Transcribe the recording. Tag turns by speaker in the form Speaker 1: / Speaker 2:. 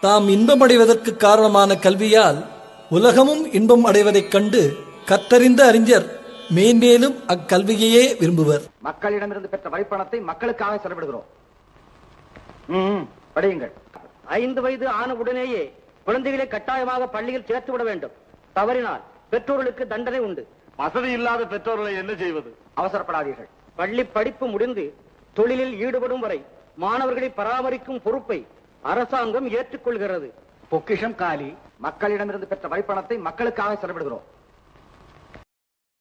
Speaker 1: தாம் இன்பமடைவதற்கு காரணமான கல்வியால் உலகமும் இன்பம் அடைவதைக் கண்டு கற்றறிந்த அறிஞர் மேன்மேலும் அக்கல்வியையே விரும்புவர்.
Speaker 2: மக்களிடமிருந்து பெற்ற வரிப்பணத்தை மக்களுக்காக செலவிடுகிறோம். ம், படியுங்கள்.
Speaker 3: ஐந்து வயது ஆன உடனேயே குழந்தைகளை கட்டாயமாக பள்ளியில் சேர்த்து விட வேண்டும். தவறினால் பெற்றோர்களுக்கு தண்டனை உண்டு.
Speaker 4: வசதி இல்லாத பெற்றோர்களை என்ன செய்வது?
Speaker 2: அவசரப்படாதீர்கள்.
Speaker 3: பள்ளி படிப்பு முடிந்து தொழிலில் ஈடுபடும் வரை மாணவர்களை பராமரிக்கும் பொறுப்பை அரசாங்கம் ஏற்றுக்கொள்கிறது.
Speaker 2: பொக்கிஷம் காலி. மக்களிடமிருந்து பெற்ற வரிப்பணத்தை மக்களுக்காக செலவிடுகிறோம்.